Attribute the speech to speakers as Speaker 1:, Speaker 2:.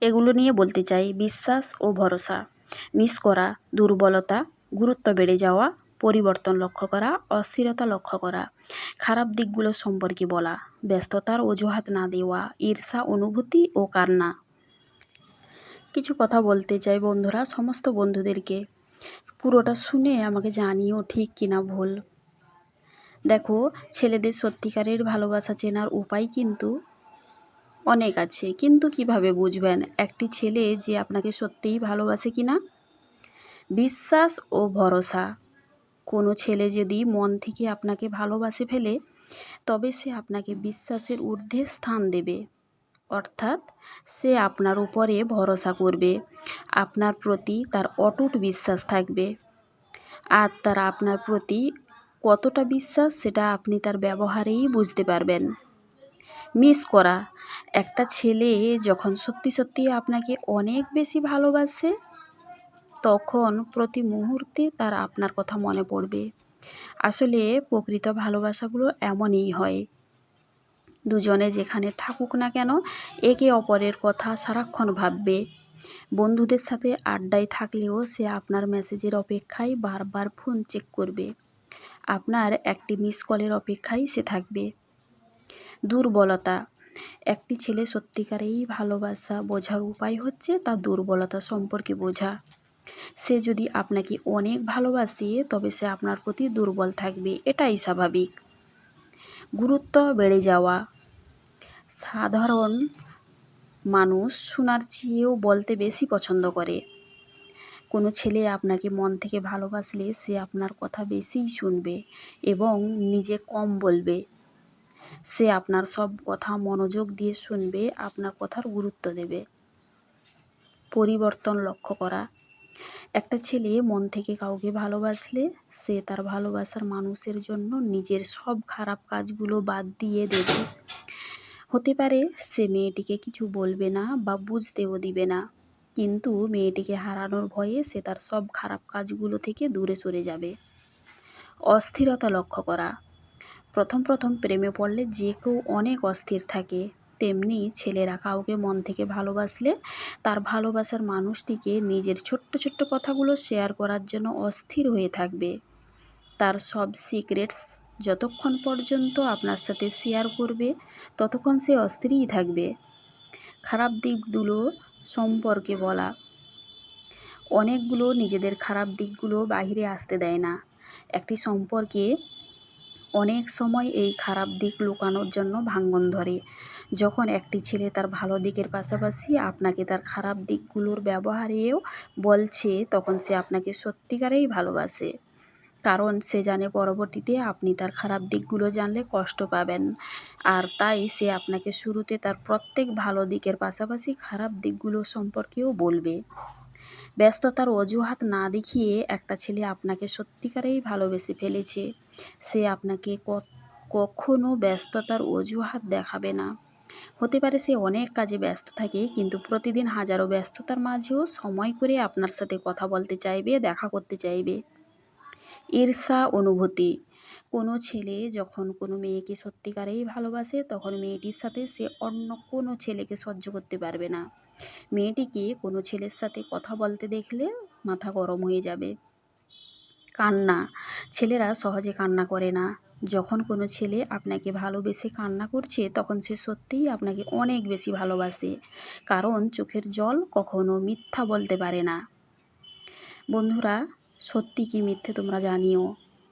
Speaker 1: এগুলো নিয়ে বলতে চাই বিশ্বাস ও ভরসা। মিস করা, দুর্বলতা, গুরুত্ব বেড়ে যাওয়া, পরিবর্তন লক্ষ্য করা, অস্থিরতা লক্ষ্য করা, খারাপ দিকগুলো সম্পর্কে বলা, ব্যস্ততার অজুহাত না দেওয়া, ঈর্ষা, অনুভূতি ও কান্না। কিছু কথা বলতে চাই বন্ধুরা, সমস্ত বন্ধুদেরকে। পুরোটা শুনে আমাকে জানিও ঠিক কিনা ভুল। দেখো, ছেলেদের সত্যিকারের ভালোবাসা চেনার উপায় কিন্তু অনেক আছে, কিন্তু কীভাবে বুঝবেন একটি ছেলে যে আপনাকে সত্যিই ভালোবাসে কি না বিশ্বাস ও ভরসা। কোনো ছেলে যদি মন থেকে আপনাকে ভালোবাসে ফেলে, তবে সে আপনাকে বিশ্বাসের ঊর্ধ্বে স্থান দেবে। অর্থাৎ সে আপনার উপরে ভরসা করবে, আপনার প্রতি তার অটুট বিশ্বাস থাকবে। আর তার আপনার প্রতি কতটা বিশ্বাস, সেটা আপনি তার ব্যবহারেই বুঝতে পারবেন। মিস করা। একটা ছেলে যখন সত্যি সত্যি আপনাকে অনেক বেশি ভালোবাসে, তখন প্রতি মুহূর্তে তার আপনার কথা মনে পড়বে। আসলে প্রকৃত ভালোবাসাগুলো এমনই হয়। দুজনে যেখানে থাকুক না কেন, একে অপরের কথা সারাক্ষণ ভাববে। বন্ধুদের সাথে আড্ডায় থাকলেও সে আপনার মেসেজের অপেক্ষায় বারবার ফোন চেক করবে। আপনার একটি মিস কলের অপেক্ষায় সে থাকবে। দুর্বলতা। একটি ছেলে সত্যিকারেই ভালোবাসা বোঝার উপায় হচ্ছে তার দুর্বলতা সম্পর্কে বোঝা। সে যদি আপনাকে অনেক ভালোবাসে, তবে সে আপনার প্রতি দুর্বল থাকবে, এটাই স্বাভাবিক। গুরুত্ব বেড়ে যাওয়া। সাধারণ মানুষ শোনার চেয়েও বলতে বেশি পছন্দ করে। কোনো ছেলে আপনাকে মন থেকে ভালোবাসলে সে আপনার কথা বেশিই শুনবে এবং নিজে কম বলবে। সে আপনার সব কথা মনোযোগ দিয়ে শুনবে, আপনার কথার গুরুত্ব দেবে। পরিবর্তন লক্ষ্য করা। একটা ছেলে মন থেকে কাউকে ভালোবাসলে সে তার ভালোবাসার মানুষের জন্য নিজের সব খারাপ কাজগুলো বাদ দিয়ে দেবে। হতে পারে সে মেয়েটিকে কিছু বলবে না বা বুঝতেও দিবে না, কিন্তু মেয়েটিকে হারানোর ভয়ে সে তার সব খারাপ কাজগুলো থেকে দূরে সরে যাবে। অস্থিরতা লক্ষ্য করা। প্রথম প্রথম প্রেমে পড়লে যে কেউ অনেক অস্থির থাকে, তেমনি ছেলেরা কাউকে মন থেকে ভালোবাসলে তার ভালোবাসার মানুষটিকে নিজের ছোট্ট ছোট্ট কথাগুলো শেয়ার করার জন্য অস্থির হয়ে থাকবে। তার সব সিক্রেটস যতক্ষণ পর্যন্ত আপনার সাথে শেয়ার করবে, ততক্ষণ সে অস্থিরই থাকবে। খারাপ দিকগুলো সম্পর্কে বলা। অনেকগুলো নিজেদের খারাপ দিকগুলো বাহিরে আসতে দেয় না। একটি সম্পর্কে অনেক সময় এই খারাপ দিক লুকানোর জন্য ভাঙ্গন ধরে। যখন একটি ছেলে তার ভালো দিকের পাশাপাশি আপনাকে তার খারাপ দিকগুলোর ব্যবহারেও বলছে, তখন সে আপনাকে সত্যিকারেই ভালোবাসে। কারণ সে জানে পরবর্তীতে আপনি তার খারাপ দিকগুলো জানলে কষ্ট পাবেন। আর তাই সে আপনাকে শুরুতে তার প্রত্যেক ভালো দিকের পাশাপাশি খারাপ দিকগুলো সম্পর্কেও বলবে। ব্যস্ততার অজুহাত না দেখিয়ে একটা ছেলে আপনাকে সত্যিকারেই ভালোবেসে ফেলেছে। সে আপনাকে কখনো ব্যস্ততার অজুহাত দেখাবে না। হতে পারে সে অনেক কাজে ব্যস্ত থাকে, কিন্তু প্রতিদিন হাজারো ব্যস্ততার মাঝেও সময় করে আপনার সাথে কথা বলতে চাইবে, দেখা করতে চাইবে। ঈর্ষা অনুভূতি। কোনো ছেলে যখন কোনো মেয়েকে সত্যিকারেই ভালোবাসে, তখন মেয়েটির সাথে সে অন্য কোনো ছেলেকে সহ্য করতে পারবে না। মেয়েটিকে কোনো ছেলের সাথে কথা বলতে দেখলে মাথা গরম হয়ে যাবে। কান্না। ছেলেরা সহজে কান্না করে না। যখন কোনো ছেলে আপনাকে ভালোবেসে কান্না করছে, তখন সে সত্যিই আপনাকে অনেক বেশি ভালোবাসে। কারণ চোখের জল কখনো মিথ্যা বলতে পারে না। বন্ধুরা, সত্যি কি মিথ্যে তোমরা জানিও?